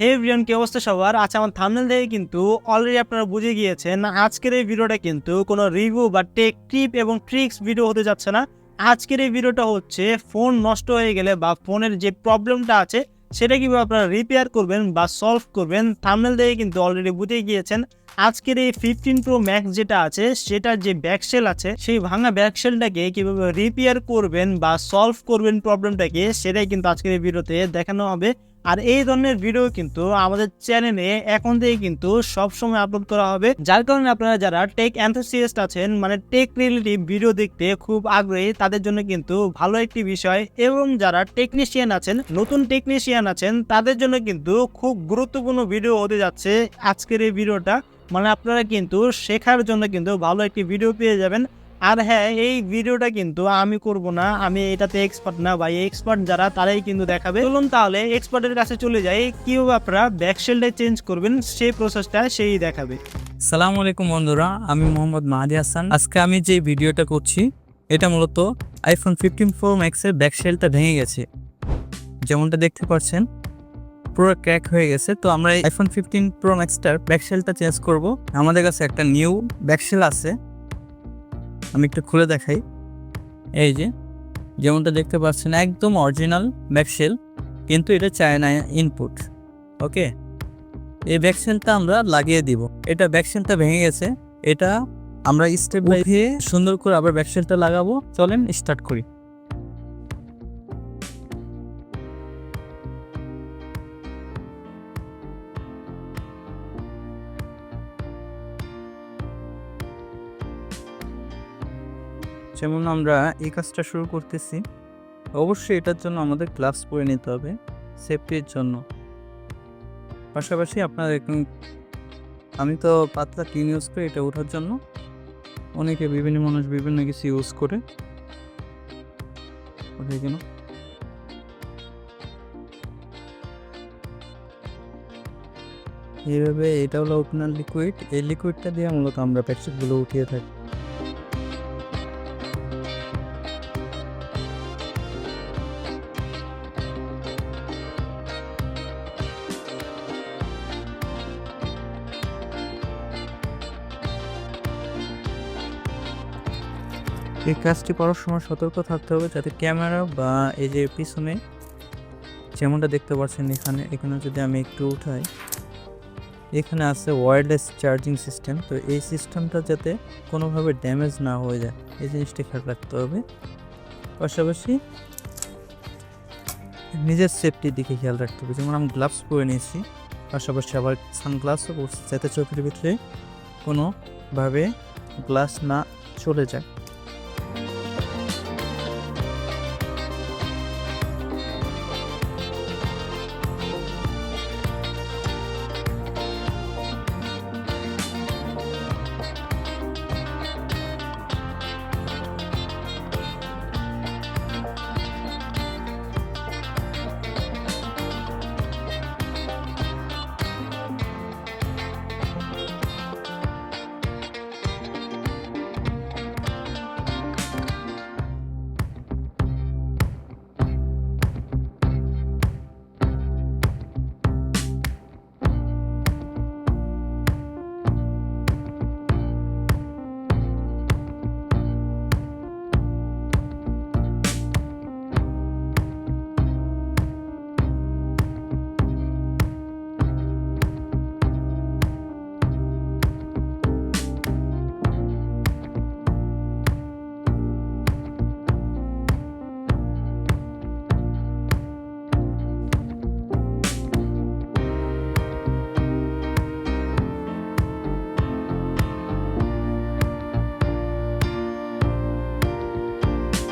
হে everyone কি অবস্থা সবার? আচ্ছা আমার থামনেল দেখে কিন্তু অলরেডি আপনারা বুঝে গিয়েছেন আজকের এই ভিডিওটা কিন্তু কোনো রিভিউ বা টেক টিপ এবং ট্রিক্স ভিডিও হতে যাচ্ছে না। আজকের এই ভিডিওটা হচ্ছে ফোন নষ্ট হয়ে গেলে বা ফোনের যে প্রবলেমটা আছে, সেটা কীভাবে আপনারা রিপেয়ার করবেন বা সলভ করবেন থামনেল দেখে কিন্তু অলরেডি বুঝে গিয়েছেন। আজকের এই ফিফটিন প্রো ম্যাক্স যেটা আছে, সেটার যে ব্যাকসেল আছে, সেই ভাঙা ব্যাকসেলটাকে কীভাবে রিপেয়ার করবেন বা সলভ করবেন প্রবলেমটাকে সেটাই কিন্তু আজকের এই ভিডিওতে দেখানো হবে। আর এই ধরনের ভিডিও কিন্তু আমাদের চ্যানেলে এখন থেকে কিন্তু সব সময় আপলোড করা হবে। যার কারণে আপনারা যারা টেক অ্যান্থোসিয়াস্ট আছেন মানে টেক রিলেটিভ ভিডিও দেখতে খুব আগ্রহী, তাদের জন্য কিন্তু ভালো একটি বিষয়। এবং যারা টেকনিশিয়ান আছেন, নতুন টেকনিশিয়ান আছেন, তাদের জন্য কিন্তু খুব গুরুত্বপূর্ণ ভিডিও হতে যাচ্ছে আজকের এই ভিডিওটা মানে আপনারা কিন্তু শেখার জন্য কিন্তু ভালো একটি ভিডিও পেয়ে যাবেন। আর হ্যাঁ এই ভিডিওটা কিন্তু আমি করব না। আমি এটাতে এক্সপার্ট না ভাই। এক্সপার্ট যারা, তারাই কিন্তু দেখাবে। চলুন তাহলে এক্সপার্টের কাছে চলে যাই। কীভাবে আপনারা ব্যাকশেলটা চেঞ্জ করবেন, সেই প্রসেসটা সেই দেখাবে। সালামু আলাইকুম বন্ধুরা, আমি মোহাম্মদ মাহাদি হাসান। আজকে আমি যে ভিডিওটা করছি, এটা মূলত আইফোন ফিফটিন প্রো ম্যাক্সের ব্যাকশেলটা ভেঙে গেছে। যেমনটা দেখতে পাচ্ছেন, পুরো ক্র্যাক হয়ে গেছে। তো আমরা আইফোন ফিফটিন প্রো ম্যাক্সটার ব্যাকশেলটা চেঞ্জ করব। আমাদের কাছে একটা নিউ ব্যাকশেল আছে। আমি একটু খুলে দেখাই। এই যে যেমনটা দেখতে পাচ্ছেন একদম অরিজিনাল ভ্যাকসেল কিন্তু এটা চায়না ইনপুট ওকে এই ভ্যাকসিনটা আমরা লাগিয়ে দিব। এটা ভ্যাকসিনটা ভেঙে গেছে এটা আমরা স্টেপ বাই সুন্দর করে আবার ভ্যাকসিনটা লাগাবো। চলেন স্টার্ট করি। যেমন আমরা এই কাজটা শুরু করতেছি, অবশ্যই এটার জন্য আমাদের গ্লাভস পরে নিতে হবে সেফটির জন্য। পাশাপাশি আপনার আমি তো পাতলা টিন ইউজ করি এটা ওঠার জন্য। অনেকে বিভিন্ন মানুষ বিভিন্ন কিছু ইউজ করে। কেন এইভাবে এটা হলো ওপেনার লিকুইড এই লিকুইডটা দিয়ে মূলত আমরা প্যাকেটগুলো উঠিয়ে থাকি। এই কাজটি করার সময় সতর্ক থাকতে হবে যাতে ক্যামেরা বা এই যে পিছনে যেমনটা দেখতে পাচ্ছেন এখানে এখানে যদি আমি একটু উঠাই, এখানে আছে ওয়্যারলেস চার্জিং সিস্টেম তো এই সিস্টেমটা যাতে কোনোভাবে ড্যামেজ না হয়ে যায়, এই জিনিসটা খেয়াল রাখতে হবে। পাশাপাশি নিজের সেফটির দিকে খেয়াল রাখতে হবে। যেমন আমি গ্লাভস পরে নিয়েছি, পাশাপাশি আবার সানগ্লাসও পরছি, যাতে চোখের ভিতরে কোনোভাবে গ্লাস না চলে যায়।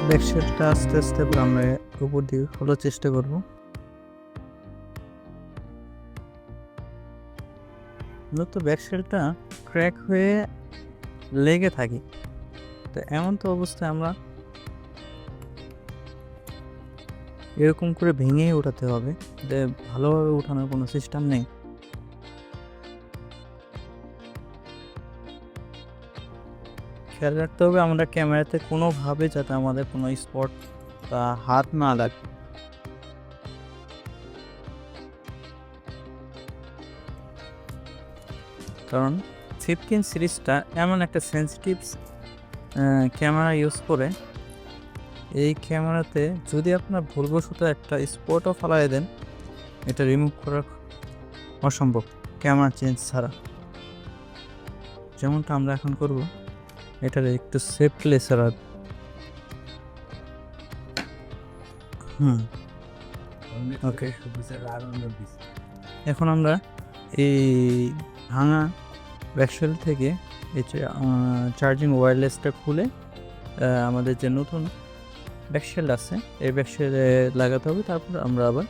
ব্যাকশেলটা আস্তে আস্তে আমরা উপর দিকে খোলার চেষ্টা করব। মূলত ব্যাকশেলটা ক্র্যাক হয়ে লেগে থাকে। তো এমন তো অবস্থায় আমরা এরকম করে ভেঙেই ওঠাতে হবে। ভালোভাবে ওঠানোর কোনো সিস্টেম নেই। খেয়াল রাখতে হবে, আমরা ক্যামেরাতে কোনোভাবে যাতে আমাদের কোনো স্পট বা হাত না লাগে। কারণ ফিফটিন সিরিজটা এমন একটা সেন্সিটিভ ক্যামেরা ইউজ করে, এই ক্যামেরাতে যদি আপনার ভুলবশত একটা স্পটও ফালাই দেন, এটা রিমুভ করা অসম্ভব, ক্যামেরা চেঞ্জ ছাড়া। যেমনটা আমরা এখন করব। এটার একটু সেফলি ছাড়া হুম ওকে এখন আমরা এই ভাঙা ব্যাকসেল থেকে এই চার্জিং ওয়্যারলেসটা খুলে আমাদের যে নতুন ব্যাকসেল আছে, এই ব্যাকসেলে লাগাতে হবে, তারপর আমরা আবার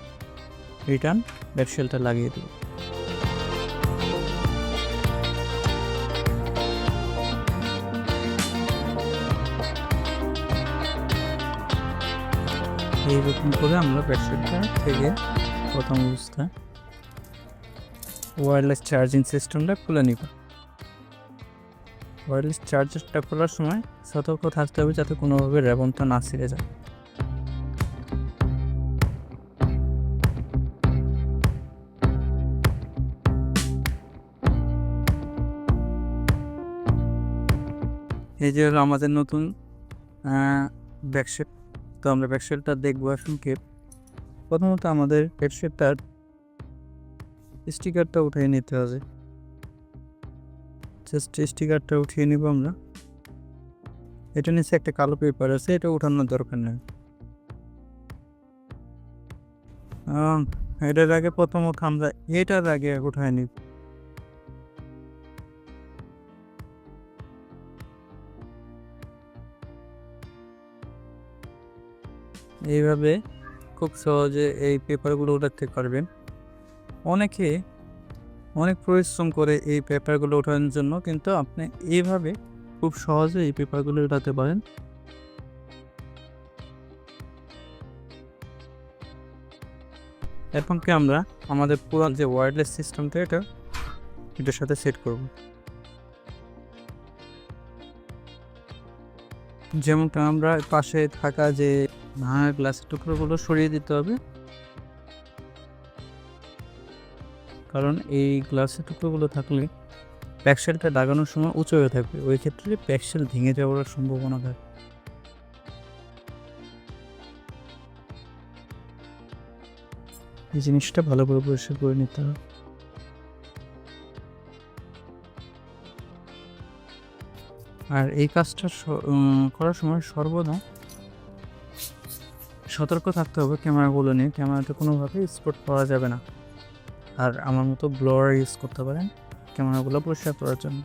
রিটার্ন ব্যাকসেলটা লাগিয়ে দেবো। এইরকম করে আমরা ব্যাকসেলটা থেকে প্রথম অবস্থা ওয়্যারলেস চার্জিং সিস্টেমটা খুলে নিব। ওয়্যারলেস চার্জারটা খোলার সময় সতর্ক থাকতে হবে যাতে কোনোভাবে রেবনটা না ছিঁড়ে যায়। এই যে হলো আমাদের নতুন ব্যাকশেপ তো আমরা ব্যাকশেপটা দেখব আসুন কে প্রথমত আমাদের ব্যাকশেপটার স্টিকারটা উঠিয়ে নিতে হবে। জাস্ট স্টিকারটা উঠিয়ে নিব আমরা। এটা নিচে একটা কালো পেপার আছে, এটা উঠানোর দরকার নেই। এটার আগে প্রথমত আমরা এটার আগে উঠায় নিব। এইভাবে খুব সহজে এই পেপারগুলো উঠাতে পারবেন। অনেকে অনেক পরিশ্রম করে এই পেপারগুলো ওঠানোর জন্য, কিন্তু আপনি এইভাবে খুব সহজে এই পেপারগুলো উঠাতে পারেন। এখন কি আমরা আমাদের পুরো যে ওয়্যারলেস সিস্টেমটা এটা এটার সাথে সেট করব। যেমনটা আমরা পাশে থাকা যে ভাঙা গ্লাসের টুকরোগুলো সরিয়ে দিতে হবে। কারণ এই গ্লাসের টুকরোগুলো থাকলে প্যাকশেলটা লাগানোর সময় উঁচু হয়ে থাকবে। ওই ক্ষেত্রে প্যাকশেল ভেঙে যাওয়ার সম্ভাবনা থাকে। এই জিনিসটা ভালো করে পরিষ্কার করে নিতে হবে। আর এই কাজটা করার সময় সর্বদা সতর্ক থাকতে হবে ক্যামেরাগুলো নিয়ে। ক্যামেরাতে কোনোভাবে স্পট পাওয়া যাবে না। আর আমার মতো ব্লোয়ার ইউজ করতে পারেন ক্যামেরাগুলো পরিষ্কার করার জন্য।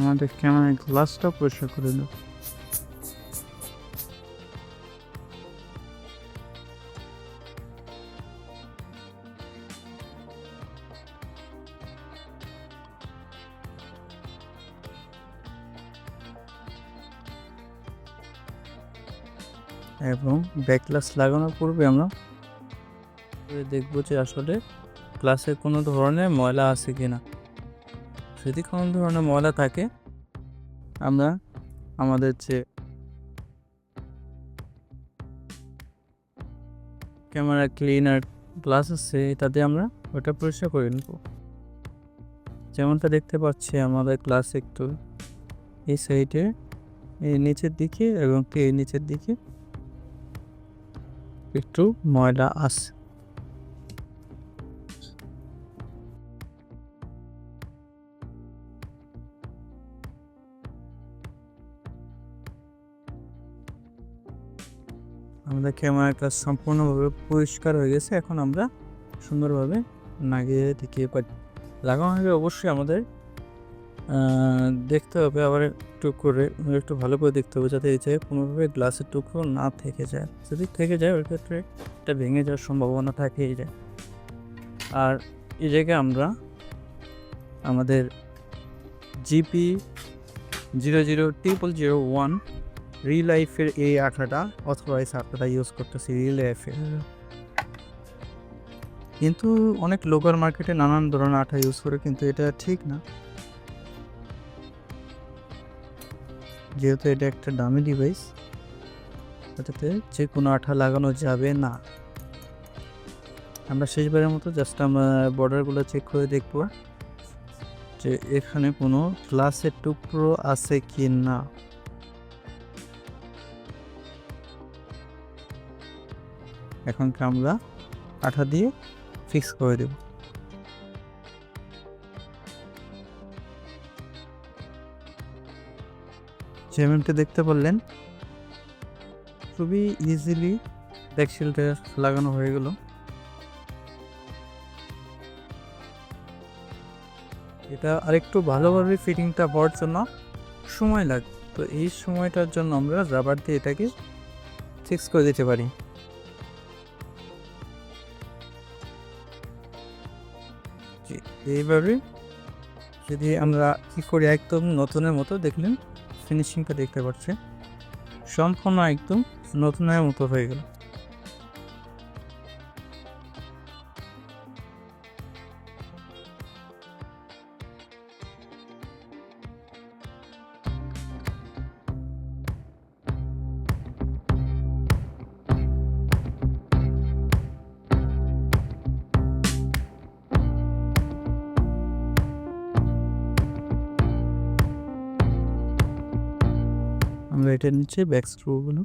আমাদের ক্যামেরার গ্লাসটা পরিষ্কার করে দেব এবং ব্যাক গ্লাস লাগানোর পূর্বে আমরা দেখব যে আসলে গ্লাসে কোনো ধরনের ময়লা আছে কি না যদি কোনো ধরনের ময়লা থাকে, আমরা আমাদের যে ক্যামেরা ক্লিনার গ্লাস আছে এটাতে আমরা ওটা পরিষ্কার করে নেব। যেমনটা দেখতে পাচ্ছি, আমাদের গ্লাস একটু এই সাইডে এই নিচের দিকে এবং এই নিচের দিকে একটু ময়লা আছে। আমাদের ক্যামেরার কাজ সম্পূর্ণভাবে পরিষ্কার হয়ে গেছে। এখন আমরা সুন্দরভাবে নাগিয়ে টিকিয়ে পারি লাগানো হবে অবশ্যই আমাদের দেখতে হবে, আবার একটু করে, একটু ভালো করে দেখতে হবে যাতে এই কোনোভাবে গ্লাসের টুকরো না থেকে যায়। যদি থেকে যায়, ওই ক্ষেত্রে এটা ভেঙে যাওয়ার সম্ভাবনা থেকেই যায় আর এই জায়গায় আমরা আমাদের GP zero zero triple zero one reel লাইফের এই আঠাটা অথরাইজ আঠাটা ইউজ করতেছি রিল লাইফের কিন্তু অনেক লোকাল মার্কেটে নানান ধরনের আঠা ইউজ করে, কিন্তু এটা ঠিক না। যেহেতু এটা একটা দামি ডিভাইস এটাতে যে কোনো আঠা লাগানো যাবে না। আমরা শেষবারের মতো জাস্ট আমরা বর্ডারগুলো চেক করে দেখব যে এখানে কোনো গ্লাসের টুকরো আছে কি না। এখন আমরা আঠা দিয়ে ফিক্স করে দেব। যেমনটা দেখতে পারলেন। খুবই ইজিলি ব্যাকশিলটা লাগানো হয়ে গেল। এটা আরেকটু ভালোভাবে ফিটিংটা হওয়ার জন্য সময় লাগে তো এই সময়টার জন্য আমরা রাবার দিয়ে এটাকে ফিক্স করে দিতে পারি। এইভাবে যদি আমরা কি করি একদম নতুনের মতো দেখলেন। ফিনিশিংটা দেখতে পাচ্ছেন সম্পূর্ণ একদম নতুনের মতো হয়ে গেল। আমরা এটার নিচে ব্যাক স্ক্রুগুলো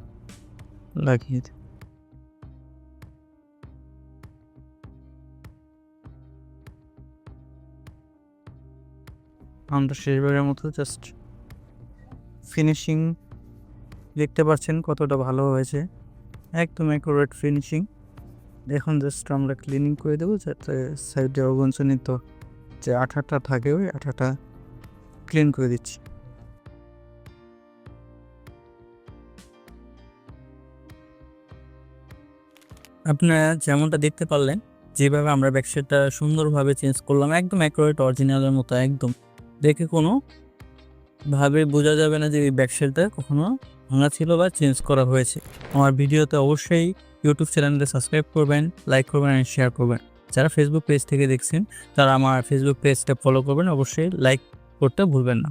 লাগিয়ে দিই। আমরা শেষবারের মতো জাস্ট ফিনিশিং দেখতে পাচ্ছেন কতটা ভালো হয়েছে। একদম অ্যাকুরেট ফিনিশিং এখন জাস্ট আমরা ক্লিনিং করে দেবো, যাতে সাইডে অবঞ্চনিত যে আঠাটা থাকে ওই আঠাটা ক্লিন করে দিচ্ছি। আপনারা যেমনটা দেখতে পারলেন, যেভাবে আমরা ব্যাকসাইডটা সুন্দরভাবে চেঞ্জ করলাম, একদম অ্যাকুরেট অরিজিনালের মতো, একদম। দেখে কোনো ভাবে বোঝা যাবে না যে এই ব্যাকসাইডটা কখনো ভাঙা ছিল বা চেঞ্জ করা হয়েছে। আমার ভিডিওতে অবশ্যই ইউটিউব চ্যানেলটা সাবস্ক্রাইব করবেন লাইক করবেন অ্যান্ড শেয়ার করবেন। যারা ফেসবুক পেজ থেকে দেখছেন, তারা আমার ফেসবুক পেজটা ফলো করবেন, অবশ্যই লাইক করতে ভুলবেন না।